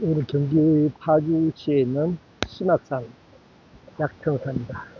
오늘 경기 파주시에 있는 신악산 약평산입니다.